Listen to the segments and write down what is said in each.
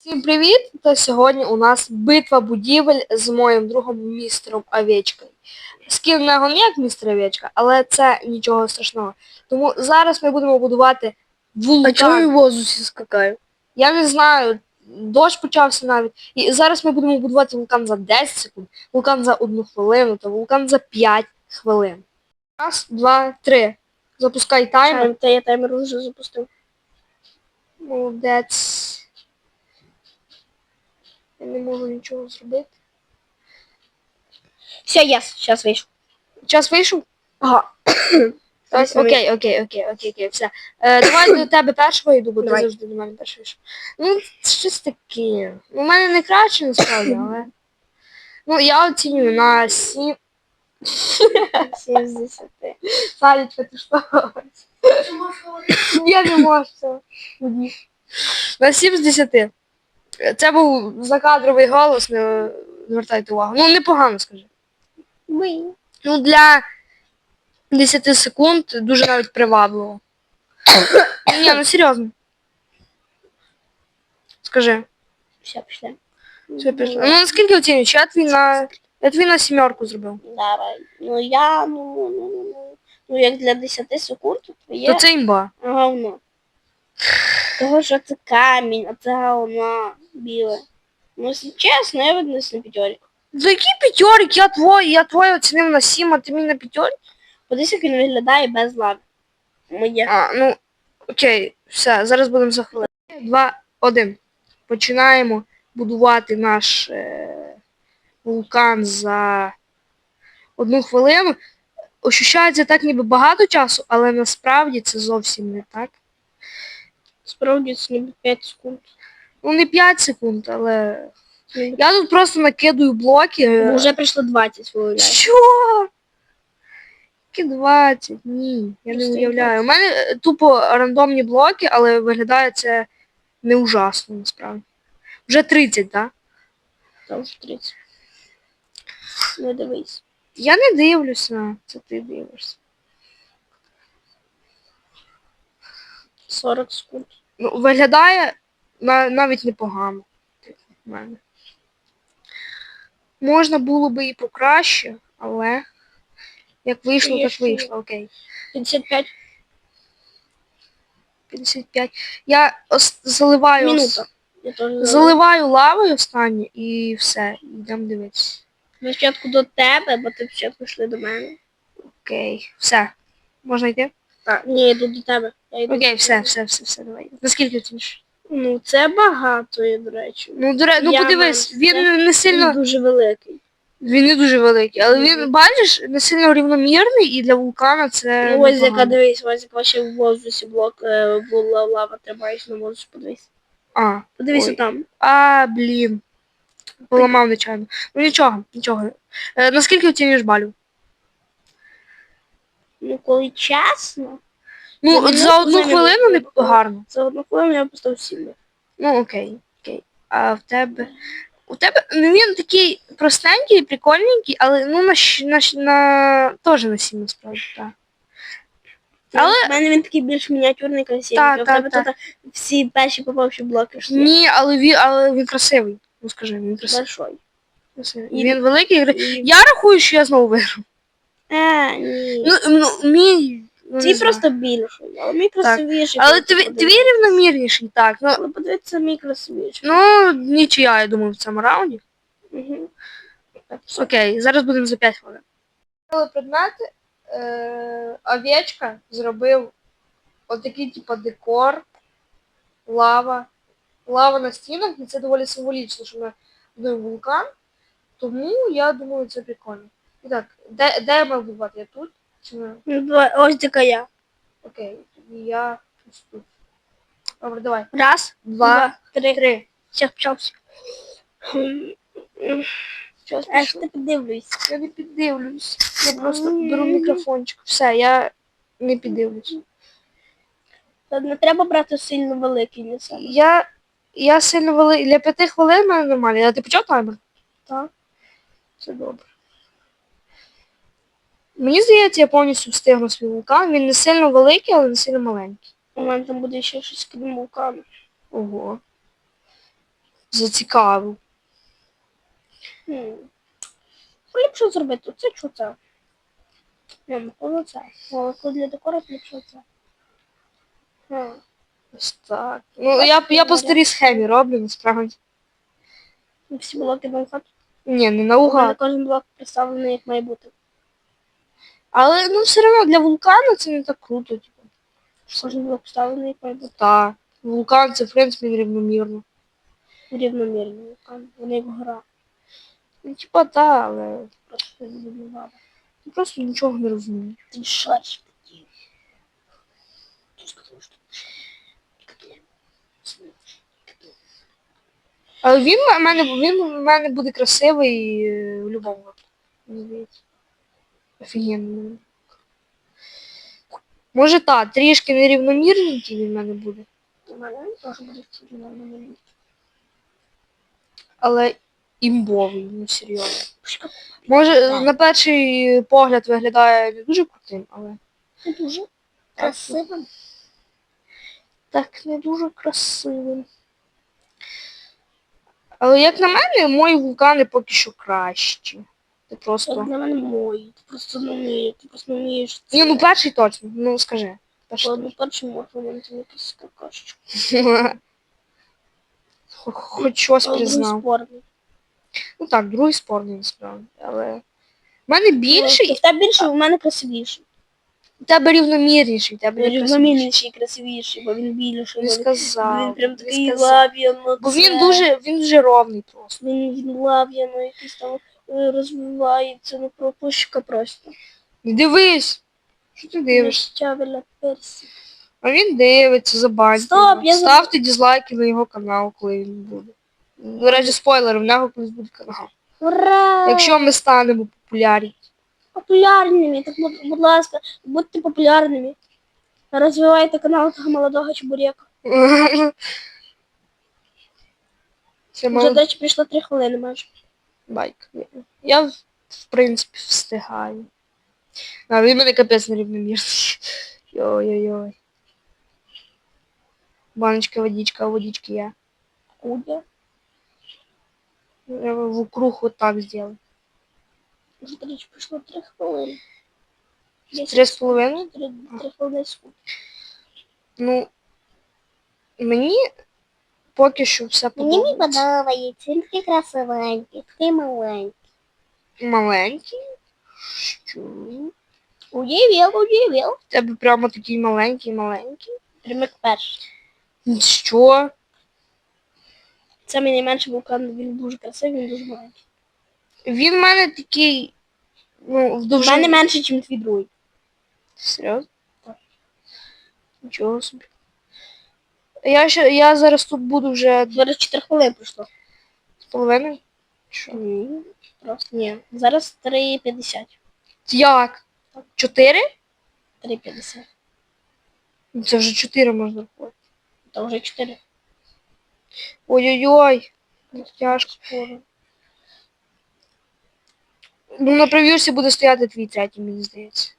Всім привіт! Та сьогодні у нас битва будівель з моїм другом містером Овечкою. Скін на не як містер Овечка, але це нічого страшного. Тому зараз ми будемо будувати вулкан. А чого я в воздусі скакаю? Я не знаю, дощ почався навіть. І зараз ми будемо будувати вулкан за 10 секунд, вулкан за 1 хвилину та вулкан за 5 хвилин. Раз, два, три. Запускай таймер. Тайм, та я таймер вже запустив. Молодець. Я не можу нічого зробити. Все, я зараз вийшов. Час вийшов? Ага. Окей, окей, окей, окей, окей, все. Е, давай до тебе першого йду, бо ти Давай. завжди до мене перший йшов. Ну, щось таке. Ну, у мене не краще насправді, але. Ну, я оцінюю на 7. 7 з 10. Салічка, ти що? Я не можу це. На 7 з 10. Це був закадровий голос, не звертайте увагу. Ну, непогано скажи. Ми. Ну, для 10 секунд дуже навіть привабливо. Ні, ну серйозно. Скажи. Все, пішли. Все пішло. Ну наскільки оцінюєш? Я твій на. Я твій на сімерку зробив. Давай. Ну я, ну, ну, ну, ну. Ну, як для 10 секунд, то є То це імба. говно. Того, що це камінь, а це говно біле. Ну, якщо чесно, я ведусь на п'ятерик. За які п'ятерик? Я твой, я твой оцінив на 7, а ти мій на п'ятерик? Подивись, як він виглядає без лави. Моє. А, ну, окей, все, зараз будемо за хвилину. Два, один. Починаємо будувати наш е, вулкан за одну хвилину. Ощущається так ніби багато часу, але насправді це зовсім не так. Справді це ніби 5 секунд. Ну не 5 секунд, але. Я тут просто накидую блоки. Ну, Вже прийшло 20, виявляю. Що? Які 20? Ні, я не уявляю. У мене е, тупо рандомні блоки, але виглядає це не ужасно насправді. Вже 30, так? Там вже 30. Ну дивись. Я не дивлюся, це ти дивишся. 40 секунд. Ну, виглядає на, навіть непогано. Можна було би і покраще, але як вийшло, так вийшло, окей. 55 55. Я заливаю, минута. Заливаю. заливаю лавою останнє і все. Йдемо дивитися. Ми спочатку до тебе, бо ти спочатку йшли до мене. Окей, все. Можна йти? Так, ні, я йду до тебе. Я йду Окей, все, все, все, все, давай. Наскільки оціниш? Ну, це багато, є, до речі. Ну, до ре- ну Я подивись, він не, не Він сильно. дуже великий. Він не дуже великий, але він, бачиш, не сильно рівномірний і для вулкана це. Ну, ось яка непогано. дивись, ось яка ще в воздусі блок е, була лава тримаєш на воздух, подивись. А, Подивися Ой. там. а, блін. Поламав нечайно. Ну нічого, нічого. Е, наскільки оцінюєш балів? Ну, коли чесно, Ну, от за ну, одну хвилину не не- гарно. за одну хвилину я поставив 7. Ну окей, окей. А в тебе. У тебе ну, він такий простенький, прикольненький, але ну на щ- на, щ- на теж на сім насправді, так. Але- в мене він такий більш мініатюрний красивий. Та, а в та, тебе та. тут всі перші попавші блоки йшли. Ні, але він, але він красивий. Ну скажи, він красивий. Большой. красивий. І- Він великий. Я рахую, що я знову виграв. Е, ні. Ну, ну мій. Ну, Твій просто більший, але мій красивіший. Але твій, твій рівномірніший, так. Ну, Але подивіться, мій красивіший. ну нічия, я думаю, в цьому раунді. Угу. Окей, зараз будемо за 5 хвилин. Предмети. Е, овечка зробив отакий, типу, декор, лава. Лава на стінах, і це доволі символічно, що ми будуємо вулкан. Тому я думаю, це прикольно. І так, де, де я маю будувати? Я тут? Ну, давай, ось така я. Окей, я ось тут. Добре, давай. Раз, Два, два, три. Три. Все, почався. Щас Аж пішов. ти подивлюсь. Я не піддивлюсь. Я просто беру мікрофончик. Все, я не піддивлюсь. Та Не треба брати сильно великий для себе. Я, я сильно великий. Для п'яти хвилин нормально. А ти почав таймер? Так. Це добре. Мені здається, я повністю встигну свій вулкан. Він не сильно великий, але не сильно маленький. У мене там буде ще щось крім вулкану. Ого. зацікавив. Хм. Ліпше зробити? Оце чи це? Не, напевно це. Коли для декора, то ліпше це. Хм. Ось так. Ну, я, я по старій схемі роблю, насправді. Всі блоки Майнкрафт. Ні, не наугад. кожен блок представлений як має бути. Але ну все одно для вулкану це не так круто, типу. Блок представлений як має. Так. Вулкан це в принципі нерівномірно. Рівномірний вулкан. Вони як гора. Ну, типа, так, але Просто відбувала. ти просто нічого не розумієш. Ти шариш що Але він в мене, він в мене буде красивий е, в будь-якому випадку. Офігенно. Може так, трішки нерівномірненький він в мене буде. У мене теж буде рівномірний. Але імбовий, ну серйозно. Може, на перший погляд виглядає не дуже крутим, але Не дуже красивим. так не дуже красивим. Але як на мене, мої вулкани поки що кращі. Ти просто. на мене мої. Ти просто не вмієш. Ти просто не вмієш. Ні, ну перший точно, ну скажи. Перший Ладно, перший можна мені це якийсь какашечку. Хоч щось признав. спорний. Ну так, другий спорний насправді. Але. в мене більший, В тебе більше, у мене красивіший. у тебе рівномірніший, у тебе не красивіший. Рівномірніший красивіший, бо він більший. Не бо він- сказав. Він прям не такий сказав. лав'яно. Бо він дуже, він дуже ровний просто. Він, він лав'яно якийсь там розвивається, ну пропущка просто. Дивись. Що ти дивишся? Щавеля персі. А він дивиться, забаньте. Стоп, його. я заб- Ставте дизлайки на його канал, коли він буде. До речі, спойлер, в нього колись буде канал. Ура! Якщо ми станемо популярні. популярними, так будь, будь ласка, будьте популярними. Розвивайте канал того молодого чебурека. Це Вже, мало до речі, прийшло три хвилини майже. Байк. Я, в принципі, встигаю. А він мене капець нерівномірний. Йой-йой-йой. Баночка, водичка, водички я. Кудя. Я в круг вот так сделал. Вже, до речі, три хвилини. Десять Три з половиною? Три, три хвилини. Ну, мені поки що все Мені не подобається. подобається, він такий красивенький, такий маленький. Маленький. Що? Удивив, удивив. Тебе прямо такий маленький, маленький. Прямо як перший. Що? Це мій найменший вулкан, він дуже красивий, він дуже маленький. Він в мене такий. Ну, в У довжині. мене менше, ніж твій другий. Серйозно? Так. Нічого собі. Я, ще, я зараз тут буду вже Зараз 4 хвилини пройшло. з половиною. Що? Ні, просто ні. Зараз 3.50. Як? Чотири? 3.50. Ну, Це вже чотири можна рахувати. Та вже 4. Ой-ой-ой. Тяжко. Ну, на прев'юсі буде стояти твій третій, мені здається.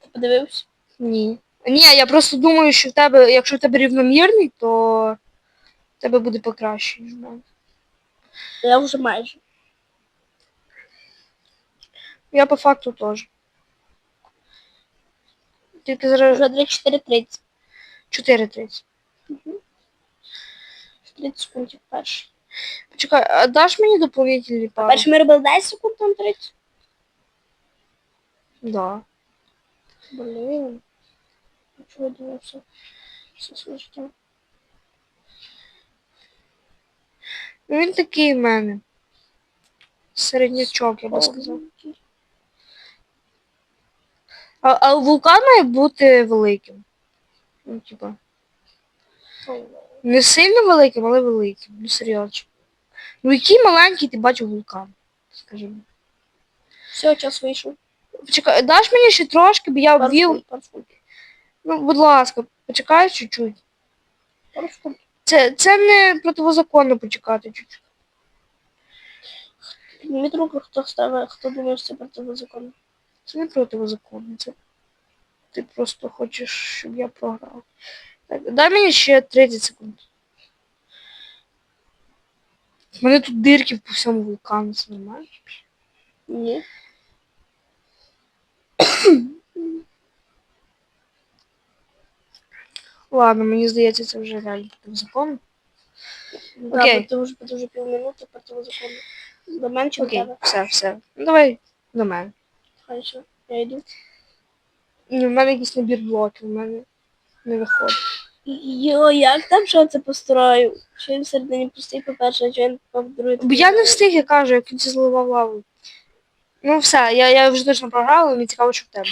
Ти подивився? Ні. Ні, я просто думаю, що в тебе, якщо в тебе рівномірний, то в тебе буде покраще, ніж в мене. Я вже майже. Я по факту теж. Тільки зараз Вже 4.30. 4.30. 30 секунд перший. Почекай, а даш мені доповнительні пари? Перший ми робили 10 секунд, там 30. Да. Блін. Дивився? Все своє життя. Ну він такий в мене. Середнячок, я би сказав. А, а вулкан має бути великим. Ну, типа. Не сильно великим, але великим. Ну серйозно. Ну який маленький ти бачив вулкан? Скажи мені. Все, час вийшов. Почекай, даш мені ще трошки, бо я обвів. Ну, будь ласка, почекай чуть-чуть. Це, це не противозаконно почекати чуть-чуть. Підніміть руку, хто ставить, хто думає, що це протизаконно. Це не противозаконно. Це ти просто хочеш, щоб я програв. Так, дай мені ще 30 секунд. У мене тут дирки по всьому вулкану, це нормально? Ні. Ладно, мені здається, це вже реально законом. Да, Окей. бо ти вже півминути по тому закону. До мене чи Окей, тебе? все, все. Ну давай до мене. Хорошо, я йду. Ні, в мене якийсь набір блоків, в мене не виходить. Йо, як там що це построю? Що він всередині пустий, по-перше, а що він по-друге? Бо я не встиг, я кажу, як він зливав лаву. Ну все, я, я вже точно програла, мені цікаво, що в тебе.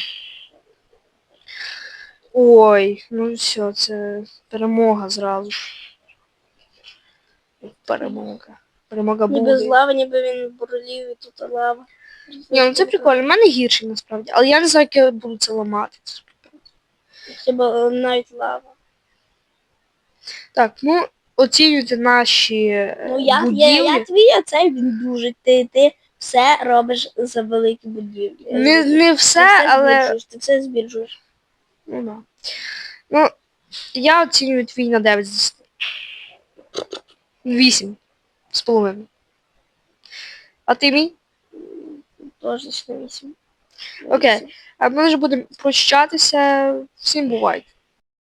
Ой, ну все, це перемога зразу. Перемога. Перемога Ніби з лави, ніби він бурлів і тут лава. Ні, ну це прикольно, в мене гірший насправді. Але я не знаю, як я буду це ламати. Хіба е, навіть лава. Так, ну оцінюйте наші е, Ну я, будівлі. я, я твій оцей він дуже. Ти, ти все робиш за великі будівлі. Не, не Ти все, але. збільшуєш, ти все збільшуєш. Ну, да. ну, я оцінюю твій на 9 з 10. 8 з половиною. А ти мій? Тож на вісім. Окей. А ми вже будемо прощатися. Всім бувайте.